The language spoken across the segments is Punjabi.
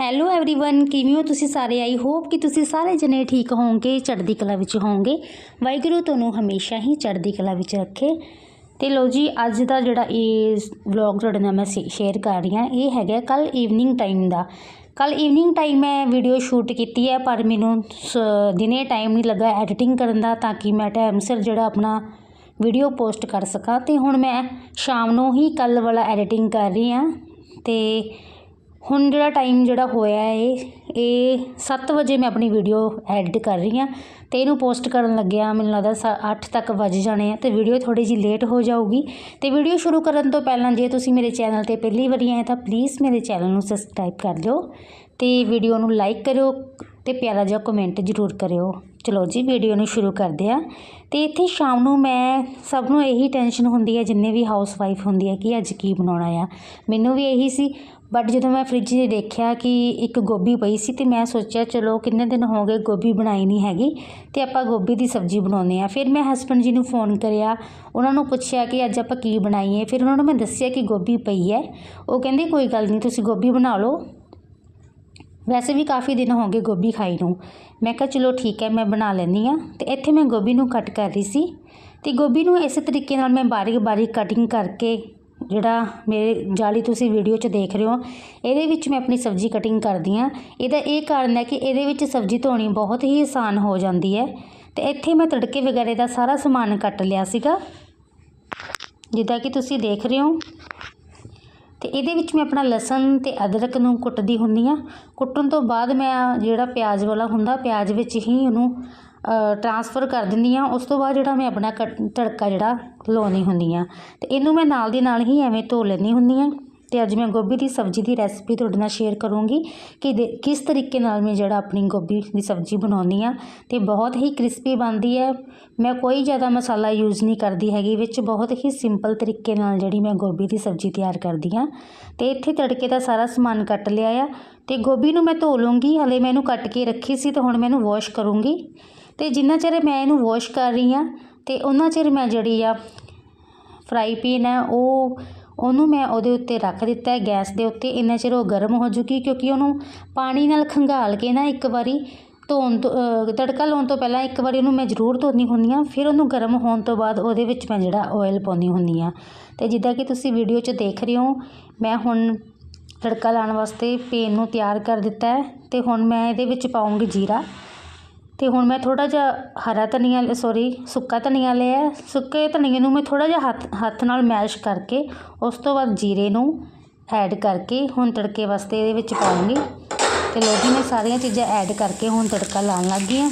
ਹੈਲੋ एवरीवन ਕਿਵੇਂ ਹੋ ਤੁਸੀਂ ਸਾਰੇ ਆਈ ਹੋਪ ਕਿ ਤੁਸੀਂ ਸਾਰੇ ਜਣੇ ਠੀਕ ਹੋਵੋਗੇ ਚੜ੍ਹਦੀ ਕਲਾ ਵਿੱਚ ਹੋਵੋਗੇ ਵਾਹਿਗੁਰੂ ਤੁਹਾਨੂੰ ਹਮੇਸ਼ਾ ਹੀ ਚੜ੍ਹਦੀ ਕਲਾ ਵਿੱਚ ਰੱਖੇ ਤੇ ਲੋ ਜੀ ਅੱਜ ਦਾ ਜਿਹੜਾ ਇਹ ਵਲੌਗ ਤੁਹਾਡੇ ਨਾਲ ਮੈਂ ਸ਼ੇਅਰ ਕਰ ਰਹੀ ਹਾਂ ਇਹ ਹੈਗਾ ਕੱਲ ਈਵਨਿੰਗ ਟਾਈਮ ਦਾ ਕੱਲ ਈਵਨਿੰਗ ਟਾਈਮ ਮੈਂ ਵੀਡੀਓ ਸ਼ੂਟ ਕੀਤੀ ਹੈ ਪਰ ਮੈਨੂੰ ਸ- ਦਿਨੇ ਟਾਈਮ ਨਹੀਂ ਲੱਗਾ ਐਡੀਟਿੰਗ ਕਰਨ ਦਾ ਤਾਂ ਕਿ ਮੈਂ ਟਾਈਮ ਸਿਰ ਜਿਹੜਾ ਆਪਣਾ ਵੀਡੀਓ ਪੋਸਟ ਕਰ ਸਕਾਂ ਤੇ ਹੁਣ ਮੈਂ ਸ਼ਾਮ ਨੂੰ ਹੀ ਕੱਲ ਵਾਲਾ ਐਡੀਟਿੰਗ ਕਰ ਰਹੀ ਹਾਂ ਤੇ ਹੁਣ ਜਿਹੜਾ ਟਾਈਮ ਜਿਹੜਾ ਹੋਇਆ ਏ, ਇਹ ਸੱਤ ਵਜੇ ਮੈਂ ਆਪਣੀ ਵੀਡੀਓ ਐਡਿਟ ਕਰ ਰਹੀ ਹਾਂ ਅਤੇ ਇਹਨੂੰ ਪੋਸਟ ਕਰਨ ਲੱਗਿਆ। ਮੈਨੂੰ ਲੱਗਦਾ ਸ ਅੱਠ ਤੱਕ ਵੱਜ ਜਾਣੇ ਆ ਅਤੇ ਵੀਡੀਓ ਥੋੜ੍ਹੀ ਜਿਹੀ ਲੇਟ ਹੋ ਜਾਊਗੀ। ਅਤੇ ਵੀਡੀਓ ਸ਼ੁਰੂ ਕਰਨ ਤੋਂ ਪਹਿਲਾਂ ਜੇ ਤੁਸੀਂ ਮੇਰੇ ਚੈਨਲ ਤੇ ਪਹਿਲੀ ਵਾਰੀ ਆਏ ਤਾਂ ਪਲੀਜ਼ ਮੇਰੇ ਚੈਨਲ ਨੂੰ ਸਬਸਕ੍ਰਾਈਬ ਕਰ ਲਿਓ ਅਤੇ ਵੀਡੀਓ ਨੂੰ ਲਾਈਕ ਕਰਿਓ ਅਤੇ ਪਿਆਰਾ ਜਿਹਾ ਕਮੈਂਟ ਜ਼ਰੂਰ ਕਰਿਓ। ਚਲੋ ਜੀ ਵੀਡੀਓ ਨੂੰ ਸ਼ੁਰੂ ਕਰਦੇ ਆ ਤੇ ਇੱਥੇ ਸ਼ਾਮ ਨੂੰ ਮੈਂ ਸਭ ਨੂੰ ਇਹੀ ਟੈਨਸ਼ਨ ਹੁੰਦੀ ਹੈ, ਜਿੰਨੇ ਵੀ ਹਾਊਸ ਵਾਈਫ ਹੁੰਦੀ ਹੈ ਕਿ ਅੱਜ ਕੀ ਬਣਾਉਣਾ ਆ। ਮੈਨੂੰ ਵੀ ਇਹੀ ਸੀ। ਬਟ ਜਦੋਂ ਮੈਂ ਫਰਿੱਜ 'ਚ ਦੇਖਿਆ ਕਿ ਇੱਕ ਗੋਭੀ ਪਈ ਸੀ ਅਤੇ ਮੈਂ ਸੋਚਿਆ, ਚਲੋ ਕਿੰਨੇ ਦਿਨ ਹੋ ਗਏ ਗੋਭੀ ਬਣਾਈ ਨਹੀਂ ਹੈਗੀ ਅਤੇ ਆਪਾਂ ਗੋਭੀ ਦੀ ਸਬਜ਼ੀ ਬਣਾਉਂਦੇ ਹਾਂ। ਫਿਰ ਮੈਂ ਹਸਬੈਂਡ ਜੀ ਨੂੰ ਫੋਨ ਕਰਿਆ। ਉਹਨਾਂ ਨੂੰ ਪੁੱਛਿਆ ਕਿ ਅੱਜ ਆਪਾਂ ਕੀ ਬਣਾਈਏ? ਫਿਰ ਉਹਨਾਂ ਨੂੰ ਮੈਂ ਦੱਸਿਆ ਕਿ ਗੋਭੀ ਪਈ ਹੈ। ਉਹ ਕਹਿੰਦੇ, ਕੋਈ ਗੱਲ ਨਹੀਂ, ਤੁਸੀਂ ਗੋਭੀ ਬਣਾ ਲਓ। ਵੈਸੇ ਵੀ ਕਾਫੀ ਦਿਨ ਹੋ ਗਏ ਗੋਭੀ ਖਾਈ ਨੂੰ। ਮੈਂ ਕਿਹਾ, ਚਲੋ ਠੀਕ ਹੈ, ਮੈਂ ਬਣਾ ਲੈਂਦੀ ਹਾਂ। ਅਤੇ ਇੱਥੇ ਮੈਂ ਗੋਭੀ ਨੂੰ ਕੱਟ ਕਰ ਰਹੀ ਸੀ। ਅਤੇ ਗੋਭੀ ਨੂੰ ਇਸੇ ਤਰੀਕੇ ਨਾਲ ਮੈਂ ਬਾਰੀਕ ਬਾਰੀਕ ਕਟਿੰਗ ਕਰਕੇ ਜਿਹੜਾ ਮੇਰੇ ਜਾਲੀ ਤੁਸੀਂ ਵੀਡੀਓ 'ਚ ਦੇਖ ਰਹੇ ਹੋ, ਇਹਦੇ ਵਿੱਚ ਮੈਂ ਆਪਣੀ ਸਬਜ਼ੀ ਕਟਿੰਗ ਕਰਦੀ ਹਾਂ। ਇਹਦਾ ਇਹ ਕਾਰਨ ਹੈ ਕਿ ਇਹਦੇ ਵਿੱਚ ਸਬਜ਼ੀ ਧੋਣੀ ਬਹੁਤ ਹੀ ਆਸਾਨ ਹੋ ਜਾਂਦੀ ਹੈ। ਤੇ ਇੱਥੇ ਮੈਂ ਤੜਕੇ ਵਗੈਰੇ ਦਾ ਸਾਰਾ ਸਮਾਨ ਕੱਟ ਲਿਆ ਸੀਗਾ। ਜਿੱਦਾਂ ਕਿ ਤੁਸੀਂ ਦੇਖ ਰਹੇ ਹੋ। ਤੇ ਇਹਦੇ ਵਿੱਚ ਮੈਂ ਆਪਣਾ ਲਸਣ ਤੇ ਅਦਰਕ ਨੂੰ ਕੁੱਟਦੀ ਹੁੰਦੀ ਆ ਕੁੱਟਣ ਤੋਂ ਬਾਅਦ ਮੈਂ ਜਿਹੜਾ ਪਿਆਜ਼ ਵਾਲਾ ਹੁੰਦਾ, ਪਿਆਜ਼ ਵਿੱਚ ਹੀ ਉਹਨੂੰ ਟ੍ਰਾਂਸਫਰ ਕਰ ਦਿੰਦੀ ਹਾਂ, ਉਸ ਤੋਂ ਬਾਅਦ ਜਿਹੜਾ ਮੈਂ ਆਪਣਾ ਕ, ਤੜਕਾ ਜਿਹੜਾ ਲਾਉਣੀ ਹੁੰਦੀ ਹਾਂ। ਅਤੇ ਇਹਨੂੰ ਮੈਂ ਨਾਲ ਦੀ ਨਾਲ ਹੀ ਐਵੇਂ ਧੋ ਲੈਂਦੀ ਹੁੰਦੀ ਹਾਂ। ਅਤੇ ਅੱਜ ਮੈਂ ਗੋਭੀ ਦੀ ਸਬਜ਼ੀ ਦੀ ਰੈਸਪੀ ਤੁਹਾਡੇ ਨਾਲ ਸ਼ੇਅਰ ਕਰੂੰਗੀ ਕਿ ਦੇ- ਕਿਸ ਤਰੀਕੇ ਨਾਲ ਮੈਂ ਜਿਹੜਾ ਆਪਣੀ ਗੋਭੀ ਦੀ ਸਬਜ਼ੀ ਬਣਾਉਂਦੀ ਆ ਅਤੇ ਬਹੁਤ ਹੀ ਕ੍ਰਿਸਪੀ ਬਣਦੀ ਹੈ। ਮੈਂ ਕੋਈ ਜ਼ਿਆਦਾ ਮਸਾਲਾ ਯੂਜ਼ ਨਹੀਂ ਕਰਦੀ ਹੈਗੀ, ਵਿੱਚ ਬਹੁਤ ਹੀ ਸਿੰਪਲ ਤਰੀਕੇ ਨਾਲ ਜਿਹੜੀ ਮੈਂ ਗੋਭੀ ਦੀ ਸਬਜ਼ੀ ਤਿਆਰ ਕਰਦੀ ਆ ਅਤੇ ਇੱਥੇ ਤੜਕੇ ਦਾ ਸਾਰਾ ਸਮਾਨ ਕੱਟ ਲਿਆ ਆ। ਅਤੇ ਗੋਭੀ ਨੂੰ ਮੈਂ ਧੋ ਲੂੰਗੀ, ਹਲੇ ਮੈਂ ਇਹਨੂੰ ਕੱਟ ਕੇ ਰੱਖੀ ਸੀ, ਤੇ ਹੁਣ ਮੈਂ ਇਹਨੂੰ ਵਾਸ਼ ਕਰੂੰਗੀ। ਅਤੇ ਜਿੰਨਾ ਚਿਰ ਮੈਂ ਇਹਨੂੰ ਵੋਸ਼ ਕਰ ਰਹੀ ਹਾਂ ਅਤੇ ਉਹਨਾਂ ਚਿਰ ਮੈਂ ਜਿਹੜੀ ਆ ਫਰਾਈ ਪੀਨ ਹੈ, ਉਹ ਉਹਨੂੰ ਮੈਂ ਉਹਦੇ ਉੱਤੇ ਰੱਖ ਦਿੱਤਾ ਗੈਸ ਦੇ ਉੱਤੇ। ਇੰਨਾ ਚਿਰ ਉਹ ਗਰਮ ਹੋ ਜੂਗੀ ਕਿਉਂਕਿ ਉਹਨੂੰ ਪਾਣੀ ਨਾਲ ਖੰਗਾਲ ਕੇ ਨਾ ਇੱਕ ਵਾਰੀ ਧੋਣ ਤੋਂ ਤੜਕਾ ਲਾਉਣ ਤੋਂ ਪਹਿਲਾਂ ਇੱਕ ਵਾਰੀ ਉਹਨੂੰ ਮੈਂ ਜ਼ਰੂਰ ਧੋਣੀ ਹੁੰਦੀ ਹਾਂ, ਫਿਰ ਉਹਨੂੰ ਗਰਮ ਹੋਣ ਤੋਂ ਬਾਅਦ ਉਹਦੇ ਵਿੱਚ ਮੈਂ ਜਿਹੜਾ ਓਇਲ ਪਾਉਂਦੀ ਹੁੰਦੀ ਹਾਂ। ਅਤੇ ਜਿੱਦਾਂ ਕਿ ਤੁਸੀਂ ਵੀਡੀਓ 'ਚ ਦੇਖ ਰਹੇ ਹੋ, ਮੈਂ ਹੁਣ ਤੜਕਾ ਲਾਉਣ ਵਾਸਤੇ ਪੇਨ ਨੂੰ ਤਿਆਰ ਕਰ ਦਿੱਤਾ ਹੈ ਤੇ ਹੁਣ ਮੈਂ ਇਹਦੇ ਵਿੱਚ ਪਾਉਂਗੀ ਜੀਰਾ। ਅਤੇ ਹੁਣ ਮੈਂ ਥੋੜ੍ਹਾ ਜਿਹਾ ਹਰਾ ਧਨੀਆ ਸੋਰੀ ਸੁੱਕਾ ਧਨੀਆ ਲਿਆ। ਸੁੱਕੇ ਧਨੀਏ ਨੂੰ ਮੈਂ ਥੋੜ੍ਹਾ ਜਿਹਾ ਹੱਥ ਹੱਥ ਨਾਲ ਮੈਸ਼ ਕਰਕੇ, ਉਸ ਤੋਂ ਬਾਅਦ ਜੀਰੇ ਨੂੰ ਐਡ ਕਰਕੇ ਹੁਣ ਤੜਕੇ ਵਾਸਤੇ ਇਹਦੇ ਵਿੱਚ ਪਾਉਂਗੀ। ਅਤੇ ਲੋ ਜੀ, ਮੈਂ ਸਾਰੀਆਂ ਚੀਜ਼ਾਂ ਐਡ ਕਰਕੇ ਹੁਣ ਤੜਕਾ ਲਾਉਣ ਲੱਗ ਗਈ ਹਾਂ।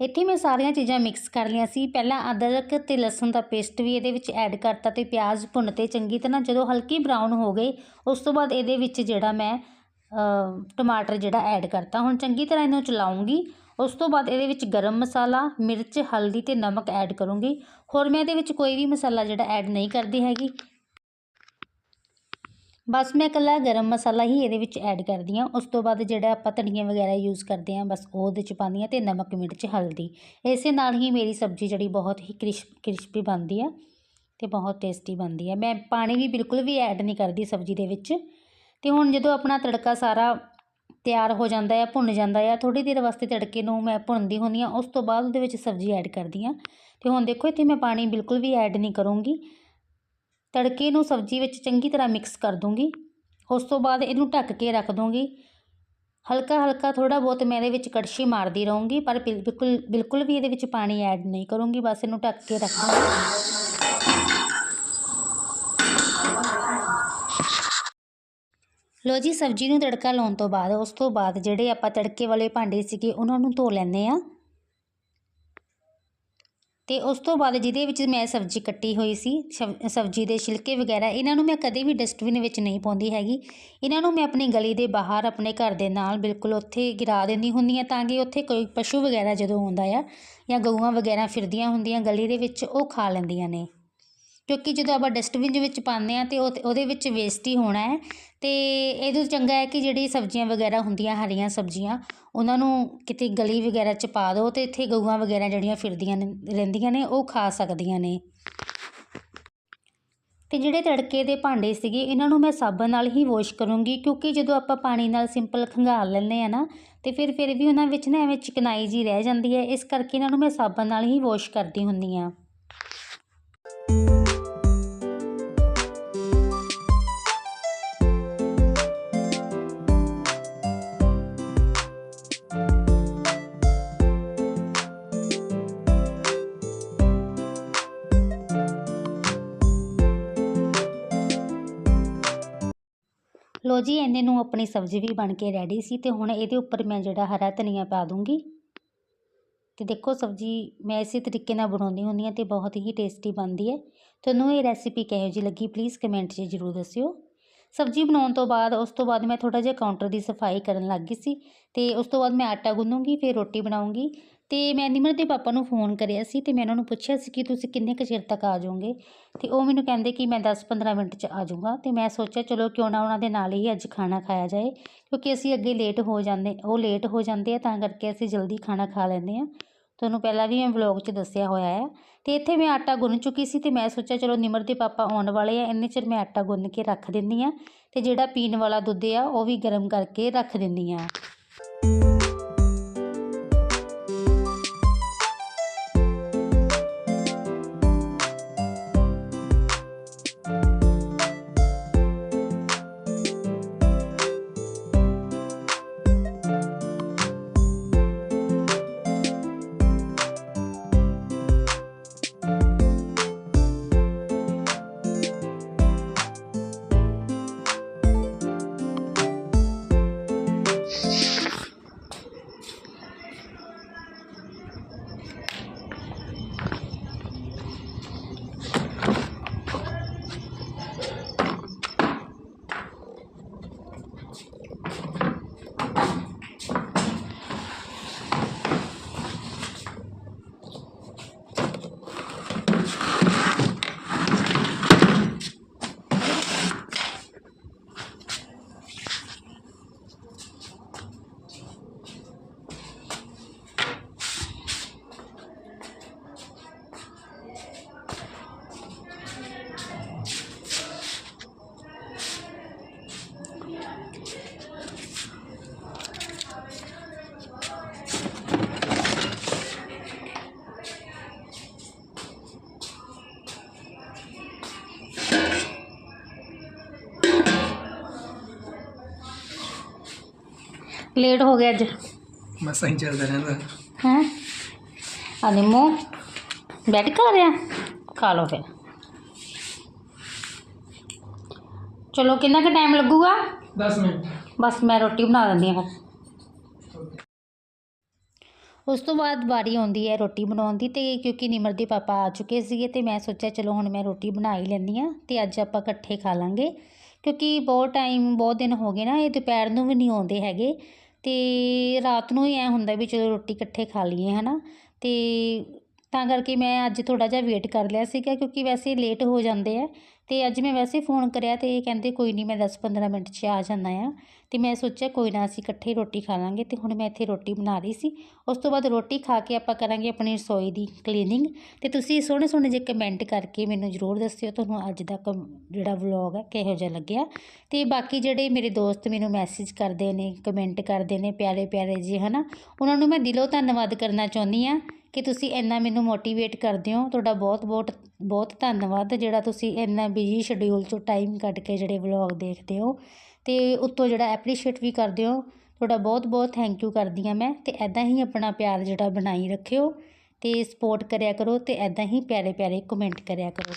ਇੱਥੇ ਮੈਂ ਸਾਰੀਆਂ ਚੀਜ਼ਾਂ ਮਿਕਸ ਕਰ ਲਈਆਂ ਸੀ। ਪਹਿਲਾਂ ਅਦਰਕ ਤੇ ਲਸਣ ਦਾ ਪੇਸਟ ਵੀ ਇਹਦੇ ਵਿੱਚ ਐਡ ਕਰਤਾ ਤੇ ਪਿਆਜ਼ ਭੁੰਨ ਤੇ ਚੰਗੀ ਤਰ੍ਹਾਂ ਜਦੋਂ ਹਲਕੀ ਬਰਾਊਨ ਹੋ ਗਏ, ਉਸ ਤੋਂ ਬਾਅਦ ਇਹਦੇ ਵਿੱਚ ਜਿਹੜਾ ਮੈਂ ਟਮਾਟਰ ਜਿਹੜਾ ਐਡ ਕਰਤਾ। ਹੁਣ ਚੰਗੀ ਤਰ੍ਹਾਂ ਇਹਨੂੰ ਚਲਾਉਂਗੀ। ਉਸ ਤੋਂ ਬਾਅਦ ਇਹਦੇ ਵਿੱਚ ਗਰਮ ਮਸਾਲਾ, ਮਿਰਚ, ਹਲਦੀ ਤੇ ਨਮਕ ਐਡ ਕਰੂੰਗੀ। ਹੋਰ ਮੈਂ ਇਹਦੇ ਵਿੱਚ ਕੋਈ ਵੀ ਮਸਾਲਾ ਜਿਹੜਾ ਐਡ ਨਹੀਂ ਕਰਦੀ ਹੈਗੀ। ਬਸ ਮੈਂ ਇਕੱਲਾ ਗਰਮ ਮਸਾਲਾ ਹੀ ਇਹਦੇ ਵਿੱਚ ਐਡ ਕਰਦੀ ਹਾਂ। ਉਸ ਤੋਂ ਬਾਅਦ ਜਿਹੜਾ ਆਪਾਂ ਧਨੀਆ ਵਗੈਰਾ ਯੂਜ਼ ਕਰਦੇ ਹਾਂ, ਬਸ ਉਹ ਉਹਦੇ 'ਚ ਪਾਉਂਦੀ ਹਾਂ ਤੇ ਨਮਕ, ਮਿਰਚ, ਹਲਦੀ। ਇਸੇ ਨਾਲ ਹੀ ਮੇਰੀ ਸਬਜ਼ੀ ਜਿਹੜੀ ਬਹੁਤ ਹੀ ਕ੍ਰਿਸਪ ਕ੍ਰਿਸਪੀ ਬਣਦੀ ਆ ਤੇ ਬਹੁਤ ਟੇਸਟੀ ਬਣਦੀ ਹੈ ਮੈਂ ਪਾਣੀ ਵੀ ਬਿਲਕੁਲ ਵੀ ਐਡ ਨਹੀਂ ਕਰਦੀ ਸਬਜ਼ੀ ਦੇ ਵਿੱਚ। ਤੇ ਹੁਣ ਜਦੋਂ ਆਪਣਾ ਤੜਕਾ ਸਾਰਾ ਤਿਆਰ ਹੋ ਜਾਂਦਾ ਹੈ ਭੁੰਨ ਜਾਂਦਾ ਹੈ ਥੋੜੀ ਦੇਰ ਵਾਸਤੇ ਤੜਕੇ ਨੂੰ ਮੈਂ ਭੁੰਨਦੀ ਹੁੰਦੀ ਹਾਂ, ਉਸ ਤੋਂ ਬਾਅਦ ਉਹਦੇ ਵਿੱਚ ਸਬਜ਼ੀ ਐਡ ਕਰਦੀ ਹਾਂ। ਤੇ ਹੁਣ ਦੇਖੋ, ਇੱਥੇ ਮੈਂ ਪਾਣੀ ਬਿਲਕੁਲ ਵੀ ਐਡ ਨਹੀਂ ਕਰੂੰਗੀ। ਤੜਕੇ ਨੂੰ ਸਬਜ਼ੀ ਵਿੱਚ ਚੰਗੀ ਤਰ੍ਹਾਂ ਮਿਕਸ ਕਰ ਦੂੰਗੀ। ਉਸ ਤੋਂ ਬਾਅਦ ਇਹਨੂੰ ਢੱਕ ਕੇ ਰੱਖ ਦੂੰਗੀ। ਹਲਕਾ ਹਲਕਾ ਥੋੜਾ ਬਹੁਤ ਮੈਂ ਇਹਦੇ ਵਿੱਚ ਕੜਛੀ ਮਾਰਦੀ ਰਹੂੰਗੀ, ਪਰ ਬਿਲ- ਬਿਲਕੁਲ ਬਿਲਕੁਲ ਵੀ ਇਹਦੇ ਵਿੱਚ ਪਾਣੀ ਐਡ ਨਹੀਂ ਕਰੂੰਗੀ, ਬਸ ਇਹਨੂੰ ਢੱਕ ਕੇ ਰੱਖ ਦੂੰਗੀ ਲੋ ਜੀ, ਸਬਜ਼ੀ ਨੂੰ ਤੜਕਾ ਲਾਉਣ ਤੋਂ ਬਾਅਦ, ਉਸ ਤੋਂ ਬਾਅਦ ਜਿਹੜੇ ਆਪਾਂ ਤੜਕੇ ਵਾਲੇ ਭਾਂਡੇ ਸੀਗੇ, ਉਹਨਾਂ ਨੂੰ ਧੋ ਲੈਂਦੇ ਆ ਤੇ ਉਸ ਤੋਂ ਬਾਅਦ ਜਿਹਦੇ ਵਿੱਚ ਮੈਂ ਸਬਜ਼ੀ ਕੱਟੀ ਹੋਈ ਸੀ, ਸ਼ਬ- ਸਬਜ਼ੀ ਦੇ ਛਿਲਕੇ ਵਗੈਰਾ, ਇਹਨਾਂ ਨੂੰ ਮੈਂ ਕਦੇ ਵੀ ਡਸਟਬਿਨ ਵਿੱਚ ਨਹੀਂ ਪਾਉਂਦੀ ਹੈਗੀ। ਇਹਨਾਂ ਨੂੰ ਮੈਂ ਆਪਣੀ ਗਲੀ ਦੇ ਬਾਹਰ, ਆਪਣੇ ਘਰ ਦੇ ਨਾਲ ਬਿਲਕੁਲ ਉੱਥੇ ਗਿਰਾ ਦਿੰਦੀ ਹੁੰਦੀ ਹਾਂ ਤਾਂ ਕਿ ਉੱਥੇ ਕੋਈ ਪਸ਼ੂ ਵਗੈਰਾ ਜਦੋਂ ਆਉਂਦਾ ਆ ਜਾਂ ਗਊਆਂ ਵਗੈਰਾ ਫਿਰਦੀਆਂ ਹੁੰਦੀਆਂ ਗਲੀ ਦੇ ਵਿੱਚ, ਉਹ ਖਾ ਲੈਂਦੀਆਂ ਨੇ। ਕਿਉਂਕਿ ਜਦੋਂ ਆਪਾਂ ਡਸਟਬਿਨ ਦੇ ਵਿੱਚ ਪਾਉਂਦੇ ਆ ਤੇ ਉਹ, ਉਹਦੇ ਵਿੱਚ ਵੇਸਟ ਹੀ ਹੋਣਾ ਹੈ ਤੇ ਇਹਦੇ ਤੋਂ ਚੰਗਾ ਹੈ ਕਿ ਜਿਹੜੀ ਸਬਜ਼ੀਆਂ ਵਗੈਰਾ ਹੁੰਦੀਆਂ ਹਰੀਆਂ ਸਬਜ਼ੀਆਂ ਉਹਨਾਂ ਨੂੰ ਕਿਤੇ ਗਲੀ ਵਗੈਰਾ 'ਚ ਪਾ ਦਿਓ ਅਤੇ ਇੱਥੇ ਗਊਆਂ ਵਗੈਰਾ ਜਿਹੜੀਆਂ ਫਿਰਦੀਆਂ ਨੇ, ਰਹਿੰਦੀਆਂ ਨੇ, ਉਹ ਖਾ ਸਕਦੀਆਂ ਨੇ। ਅਤੇ ਜਿਹੜੇ ਤੜਕੇ ਦੇ ਭਾਂਡੇ ਸੀਗੇ, ਇਹਨਾਂ ਨੂੰ ਮੈਂ ਸਾਬਣ ਨਾਲ ਹੀ ਵਾਸ਼ ਕਰੂੰਗੀ, ਕਿਉਂਕਿ ਜਦੋਂ ਆਪਾਂ ਪਾਣੀ ਨਾਲ ਸਿੰਪਲ ਖੰਗਾਲ ਲੈਂਦੇ ਆ ਨਾ, ਤੇ ਫਿਰ ਫਿਰ ਵੀ ਉਹਨਾਂ ਵਿੱਚ ਨਾ ਐਵੇਂ ਚਿਕਨਾਈ ਜੀ ਰਹਿ ਜਾਂਦੀ ਹੈ, ਇਸ ਕਰਕੇ ਇਹਨਾਂ ਨੂੰ ਮੈਂ ਸਾਬਣ ਨਾਲ ਹੀ ਵਾਸ਼ ਕਰਦੀ ਹੁੰਦੀ ਹਾਂ। ਲੋ ਜੀ, ਇਹਨੇ ਨੂੰ ਆਪਣੀ ਸਬਜ਼ੀ ਵੀ ਬਣ ਕੇ ਰੈਡੀ ਸੀ ਤੇ ਹੁਣ ਇਹਦੇ ਉੱਪਰ ਮੈਂ ਜਿਹੜਾ ਹਰਾ ਧਨੀਆ ਪਾ ਦੂੰਗੀ। ਤੇ ਦੇਖੋ, ਸਬਜ਼ੀ ਮੈਂ ਇਸੇ ਤਰੀਕੇ ਨਾਲ ਬਣਾਉਂਦੀ ਹੁੰਦੀ ਹਾਂ ਤੇ ਬਹੁਤ ਹੀ ਟੇਸਟੀ ਬਣਦੀ ਹੈ। ਤੁਹਾਨੂੰ ਇਹ ਰੈਸਿਪੀ ਕਿਹੋ ਜਿਹੀ ਲੱਗੀ ਪਲੀਜ਼ ਕਮੈਂਟ 'ਚ ਜ਼ਰੂਰ ਦੱਸਿਓ। ਸਬਜ਼ੀ ਬਣਾਉਣ ਤੋਂ ਬਾਅਦ, ਉਸ ਤੋਂ ਬਾਅਦ ਮੈਂ ਥੋੜਾ ਜਿਹਾ ਕਾਊਂਟਰ ਦੀ ਸਫ਼ਾਈ ਕਰਨ ਲੱਗ ਗਈ ਸੀ ਤੇ ਉਸ ਤੋਂ ਬਾਅਦ ਮੈਂ ਆਟਾ ਗੁੰਨੂੰਗੀ ਫਿਰ ਰੋਟੀ ਬਣਾਉਂਗੀ। ਤੇ ਮੈਂ ਨਿਮਰ ਦੇ ਪਾਪਾ ਨੂੰ ਫੋਨ ਕਰਿਆ ਸੀ ਤੇ ਮੈਂ ਉਹਨਾਂ ਨੂੰ ਪੁੱਛਿਆ ਸੀ ਕਿ ਤੁਸੀਂ ਕਿੰਨੇ ਕੁ ਚਿਰ ਤੱਕ ਆ ਜਾਓਗੇ? ਤੇ ਉਹ ਮੈਨੂੰ ਕਹਿੰਦੇ ਕਿ ਮੈਂ 10-15 ਮਿੰਟ 'ਚ ਆ ਜਾਊਂਗਾ। ਤੇ ਮੈਂ ਸੋਚਿਆ ਚਲੋ ਕਿਉਂ ਨਾ ਉਹਨਾਂ ਦੇ ਨਾਲ ਹੀ ਅੱਜ ਖਾਣਾ ਖਾਇਆ ਜਾਏ, ਕਿਉਂਕਿ ਅਸੀਂ ਅੱਗੇ ਲੇਟ ਹੋ ਜਾਂਦੇ, ਉਹ ਲੇਟ ਹੋ ਜਾਂਦੇ ਆ ਤਾਂ ਕਰਕੇ ਅਸੀਂ ਜਲਦੀ ਖਾਣਾ ਖਾ ਲੈਂਦੇ ਆ। ਤੁਹਾਨੂੰ ਪਹਿਲਾਂ ਵੀ ਮੈਂ ਵਲੌਗ 'ਚ ਦੱਸਿਆ ਹੋਇਆ ਹੈ ਤੇ ਇੱਥੇ ਮੈਂ ਆਟਾ ਗੁੰਨ ਚੁੱਕੀ ਸੀ ਤੇ ਮੈਂ ਸੋਚਿਆ ਚਲੋ ਨਿਮਰ ਦੇ ਪਾਪਾ ਆਉਣ ਵਾਲੇ ਆ, ਇੰਨੇ ਚਿਰ ਮੈਂ ਆਟਾ ਗੁੰਨ ਕੇ ਰੱਖ ਦਿੰਦੀ ਆ ਤੇ ਜਿਹੜਾ ਪੀਣ ਵਾਲਾ ਦੁੱਧ ਆ ਉਹ ਵੀ ਗਰਮ ਕਰਕੇ ਰੱਖ ਦਿੰਦੀ ਆ। ਲੇਟ ਹੋ ਗਿਆ ਅੱਜ ਮਸਾਂ ਹੀ ਚੱਲਦਾ ਰਹਿੰਦਾ ਹੈ ਆ ਨਿੰਮੋ ਬੈਠ ਕਰ ਰਿਆ ਖਾ ਲਓ ਫਿਰ ਚਲੋ ਕਿੰਨਾ ਕੁ ਟਾਈਮ ਲੱਗੂਗਾ 10 ਮਿੰਟ ਬਸ ਮੈਂ ਰੋਟੀ ਬਣਾ ਦਿੰਦੀ ਹਾਂ ਉਸ ਤੋਂ ਬਾਅਦ ਵਾਰੀ ਆਉਂਦੀ ਹੈ ਰੋਟੀ ਬਣਾਉਣ ਦੀ ਤੇ ਕਿਉਂਕਿ ਨਿਮਰ ਦੇ ਪਾਪਾ ਆ ਚੁੱਕੇ ਸੀਗੇ ਤੇ ਮੈਂ ਸੋਚਿਆ ਚਲੋ ਹੁਣ ਮੈਂ ਰੋਟੀ ਬਣਾ ਹੀ ਲੈਂਦੀ ਆ ਤੇ ਅੱਜ ਆਪਾਂ ਇਕੱਠੇ ਖਾ ਲਾਂਗੇ ਕਿਉਂਕਿ ਬਹੁਤ ਟਾਈਮ ਬਹੁਤ ਦਿਨ ਹੋ ਗਏ ਨਾ ਇਹ ਦੁਪਹਿਰ ਨੂੰ ਵੀ ਨਹੀਂ ਆਉਂਦੇ ਹੈਗੇ ਅਤੇ ਰਾਤ ਨੂੰ ਹੀ ਐਂ ਹੁੰਦਾ ਵੀ ਚਲੋ ਰੋਟੀ ਇਕੱਠੇ ਖਾ ਲਈਏ ਹੈ ਨਾ ਅਤੇ ਤਾਂ ਕਰਕੇ ਮੈਂ ਅੱਜ ਥੋੜ੍ਹਾ ਜਿਹਾ ਵੇਟ ਕਰ ਲਿਆ ਸੀਗਾ ਕਿਉਂਕਿ ਵੈਸੇ ਲੇਟ ਹੋ ਜਾਂਦੇ ਹੈ ਅਤੇ ਅੱਜ ਮੈਂ ਵੈਸੇ ਫੋਨ ਕਰਿਆ ਅਤੇ ਇਹ ਕਹਿੰਦੇ ਕੋਈ ਨਹੀਂ ਮੈਂ 10-15 ਮਿੰਟ 'ਚ ਆ ਜਾਂਦਾ ਹਾਂ ਅਤੇ ਮੈਂ ਸੋਚਿਆ ਕੋਈ ਨਾ ਅਸੀਂ ਇਕੱਠੇ ਰੋਟੀ ਖਾ ਲਾਂਗੇ ਅਤੇ ਹੁਣ ਮੈਂ ਇੱਥੇ ਰੋਟੀ ਬਣਾ ਰਹੀ ਸੀ। ਉਸ ਤੋਂ ਬਾਅਦ ਰੋਟੀ ਖਾ ਕੇ ਆਪਾਂ ਕਰਾਂਗੇ ਆਪਣੀ ਰਸੋਈ ਦੀ ਕਲੀਨਿੰਗ ਅਤੇ ਤੁਸੀਂ ਸੋਹਣੇ ਸੋਹਣੇ ਜਿਹੇ ਕਮੈਂਟ ਕਰਕੇ ਮੈਨੂੰ ਜ਼ਰੂਰ ਦੱਸਿਓ ਤੁਹਾਨੂੰ ਅੱਜ ਦਾ ਕਮ- ਜਿਹੜਾ ਵਲੌਗ ਹੈ ਕਿਹੋ ਜਿਹਾ ਲੱਗਿਆ। ਅਤੇ ਬਾਕੀ ਜਿਹੜੇ ਮੇਰੇ ਦੋਸਤ ਮੈਨੂੰ ਮੈਸੇਜ ਕਰਦੇ ਨੇ ਕਮੈਂਟ ਕਰਦੇ ਨੇ ਪਿਆਰੇ ਪਿਆਰੇ ਜੀ ਨਾ ਉਹਨਾਂ ਨੂੰ ਮੈਂ ਦਿਲੋਂ ਧੰਨਵਾਦ ਕਰਨਾ ਚਾਹੁੰਦੀ ਹਾਂ ਕਿ ਤੁਸੀਂ ਇੰਨਾ ਮੈਨੂੰ ਮੋਟੀਵੇਟ ਕਰਦੇ ਹੋ, ਤੁਹਾਡਾ ਬਹੁਤ ਬਹੁਤ ਬਹੁਤ ਧੰਨਵਾਦ ਜਿਹੜਾ ਤੁਸੀਂ ਇੰਨਾ ਬਿਜ਼ੀ ਸ਼ਡਿਊਲ ਚੋਂ ਟਾਈਮ ਕੱਢ ਕੇ ਜਿਹੜੇ ਵਲੌਗ ਦੇਖਦੇ ਹੋ। ਅਤੇ ਉੱਤੋਂ ਜਿਹੜਾ ਐਪਰੀਸ਼ੀਏਟ ਵੀ ਕਰਦੇ ਹੋ, ਤੁਹਾਡਾ ਬਹੁਤ ਬਹੁਤ ਥੈਂਕ ਯੂ ਕਰਦੀ ਹਾਂ ਮੈਂ ਅਤੇ ਐਦਾਂ ਹੀ ਆਪਣਾ ਪਿਆਰ ਜਿਹੜਾ ਬਣਾਈ ਰੱਖਿਓ ਅਤੇ ਸਪੋਰਟ ਕਰਿਆ ਕਰੋ ਅਤੇ ਐਦਾਂ ਹੀ ਪਿਆਰੇ ਪਿਆਰੇ ਕਮੈਂਟ ਕਰਿਆ ਕਰੋ।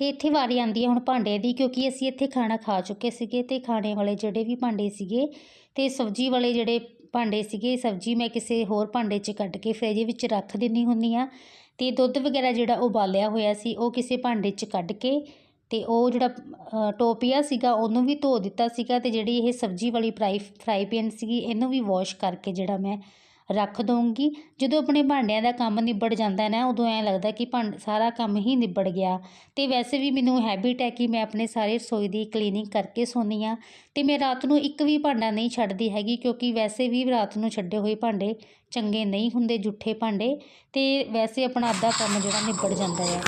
ਤੇ ਇੱਥੇ ਵਾਰੀ ਆਉਂਦੀ ਹੈ ਹੁਣ ਭਾਂਡੇ ਦੀ, ਕਿਉਂਕਿ ਅਸੀਂ ਇੱਥੇ ਖਾਣਾ ਖਾ ਚੁੱਕੇ ਸੀਗੇ ਤੇ ਖਾਣੇ ਵਾਲੇ ਜਿਹੜੇ ਵੀ ਭਾਂਡੇ ਸੀਗੇ ਤੇ ਸਬਜ਼ੀ ਵਾਲੇ ਜਿਹੜੇ ਭਾਂਡੇ ਸੀਗੇ, ਸਬਜ਼ੀ ਮੈਂ ਕਿਸੇ ਹੋਰ ਭਾਂਡੇ 'ਚ ਕੱਢ ਕੇ ਫ੍ਰਿਜ ਵਿੱਚ ਰੱਖ ਦਿੰਦੀ ਹੁੰਦੀ ਆ ਤੇ ਦੁੱਧ ਵਗੈਰਾ ਜਿਹੜਾ ਉਬਾਲਿਆ ਹੋਇਆ ਸੀ, ਉਹ ਕਿਸੇ ਭਾਂਡੇ 'ਚ ਕੱਢ ਕੇ ਤੇ ਉਹ ਜਿਹੜਾ ਟੋਪੀਆ ਸੀਗਾ, ਉਹਨੂੰ ਵੀ ਧੋ ਦਿੱਤਾ ਸੀਗਾ ਤੇ ਜਿਹੜੀ ਇਹ ਸਬਜ਼ੀ ਵਾਲੀ ਫਰਾਈ ਫਰਾਈ ਪੈਨ ਸੀਗੀ, ਇਹਨੂੰ ਵੀ ਵਾਸ਼ ਕਰਕੇ ਜਿਹੜਾ ਮੈਂ ਰੱਖ ਦਊਂਗੀ। ਜਦੋਂ ਆਪਣੇ ਭਾਂਡਿਆਂ ਦਾ ਕੰਮ ਨਿਬੜ ਜਾਂਦਾ ਨਾ, ਉਦੋਂ ਐਂ ਲੱਗਦਾ ਕਿ ਭਾਂਡ, ਸਾਰਾ ਕੰਮ ਹੀ ਨਿਬੜ ਗਿਆ। ਅਤੇ ਵੈਸੇ ਵੀ ਮੈਨੂੰ ਹੈਬਿਟ ਹੈ ਕਿ ਮੈਂ ਆਪਣੇ ਸਾਰੇ ਰਸੋਈ ਦੀ ਕਲੀਨਿੰਗ ਕਰਕੇ ਸੌਂਦੀ ਹਾਂ। ਅਤੇ ਮੈਂ ਰਾਤ ਨੂੰ ਇੱਕ ਵੀ ਭਾਂਡਾ ਨਹੀਂ ਛੱਡਦੀ ਹੈਗੀ, ਕਿਉਂਕਿ ਵੈਸੇ ਵੀ ਰਾਤ ਨੂੰ ਛੱਡੇ ਹੋਏ ਭਾਂਡੇ ਚੰਗੇ ਨਹੀਂ ਹੁੰਦੇ, ਜੂਠੇ ਭਾਂਡੇ। ਅਤੇ ਵੈਸੇ ਆਪਣਾ ਅੱਧਾ ਕੰਮ ਜਿਹੜਾ ਨਿਬੜ ਜਾਂਦਾ ਆ।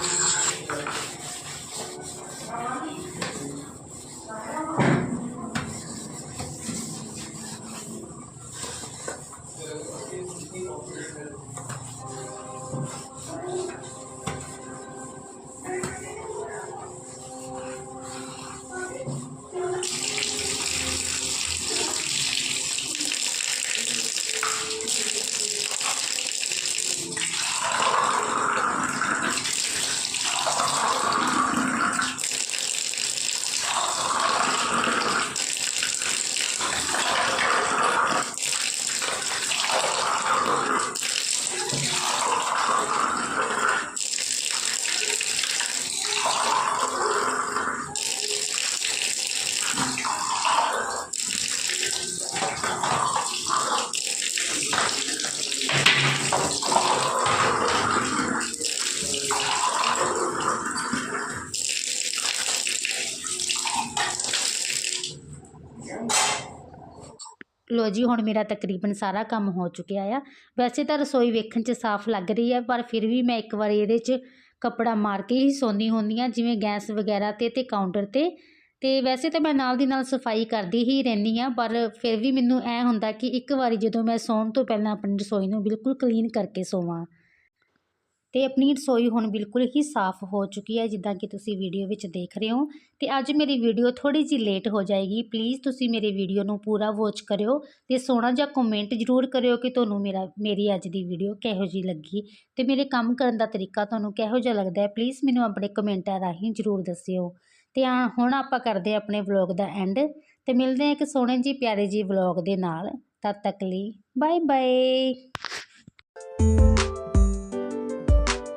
ਲੋ ਜੀ, ਹੁਣ ਮੇਰਾ ਤਕਰੀਬਨ ਸਾਰਾ ਕੰਮ ਹੋ ਚੁੱਕਿਆ ਆ। ਵੈਸੇ ਤਾਂ ਰਸੋਈ ਵੇਖਣ 'ਚ ਸਾਫ਼ ਲੱਗ ਰਹੀ ਹੈ ਪਰ ਫਿਰ ਵੀ ਮੈਂ ਇੱਕ ਵਾਰੀ ਇਹਦੇ 'ਚ ਕੱਪੜਾ ਮਾਰ ਕੇ ਹੀ ਸੌਂਦੀ ਹੁੰਦੀ ਹਾਂ ਜਿਵੇਂ ਗੈਸ ਵਗੈਰਾ 'ਤੇ, ਤੇ ਕਾਊਂਟਰ 'ਤੇ। ਤੇ ਵੈਸੇ ਤਾਂ ਮੈਂ ਨਾਲ ਦੀ ਨਾਲ ਸਫ਼ਾਈ ਕਰਦੀ ਹੀ ਰਹਿੰਦੀ ਹਾਂ ਪਰ ਫਿਰ ਵੀ ਮੈਨੂੰ ਐ ਹੁੰਦਾ ਕਿ ਇੱਕ ਵਾਰੀ ਜਦੋਂ ਮੈਂ ਸੌਣ ਤੋਂ ਪਹਿਲਾਂ ਆਪਣੀ ਰਸੋਈ ਨੂੰ ਬਿਲਕੁਲ ਕਲੀਨ ਕਰਕੇ ਸੋਵਾਂ। ਤੇ ਆਪਣੀ ਰਸੋਈ ਹੁਣ ਬਿਲਕੁਲ ਹੀ ਸਾਫ਼ ਹੋ ਚੁੱਕੀ ਹੈ, ਜਿੱਦਾਂ ਕਿ ਤੁਸੀਂ ਵੀਡੀਓ ਵਿੱਚ ਦੇਖ ਰਹੇ ਹੋ। ਤੇ ਅੱਜ ਮੇਰੀ ਵੀਡੀਓ ਥੋੜੀ ਜਿਹੀ ਲੇਟ ਹੋ ਜਾਏਗੀ। ਪਲੀਜ਼ ਤੁਸੀਂ ਮੇਰੇ ਵੀਡੀਓ ਨੂੰ ਪੂਰਾ ਵਾਚ ਕਰਿਓ ਤੇ ਸੋਹਣਾ ਜਿਹਾ ਕਮੈਂਟ ਜ਼ਰੂਰ ਕਰਿਓ ਕਿ ਤੁਹਾਨੂੰ ਮੇਰਾ, ਮੇਰੀ ਅੱਜ ਦੀ ਵੀਡੀਓ ਕਿਹੋ ਜਿਹੀ ਲੱਗੀ। ਤੇ ਮੇਰੇ ਕੰਮ ਕਰਨ ਦਾ ਤਰੀਕਾ ਤੁਹਾਨੂੰ ਕਿਹੋ ਜਿਹਾ ਲੱਗਦਾ ਹੈ, ਪਲੀਜ਼ ਮੈਨੂੰ ਆਪਣੇ ਕਮੈਂਟਾਂ ਰਾਹੀਂ ਜ਼ਰੂਰ ਦੱਸਿਓ। ਤੇ ਆ, ਹੁਣ ਆਪਾਂ ਕਰਦੇ ਹਾਂ ਆਪਣੇ ਵਲੌਗ ਦਾ ਐਂਡ। ਤੇ ਮਿਲਦੇ ਹਾਂ ਇੱਕ ਸੋਹਣੇ ਜੀ ਪਿਆਰੇ ਜੀ ਵਲੌਗ ਦੇ ਨਾਲ। ਤਦ ਤੱਕ ਲਈ ਬਾਏ ਬਾਏ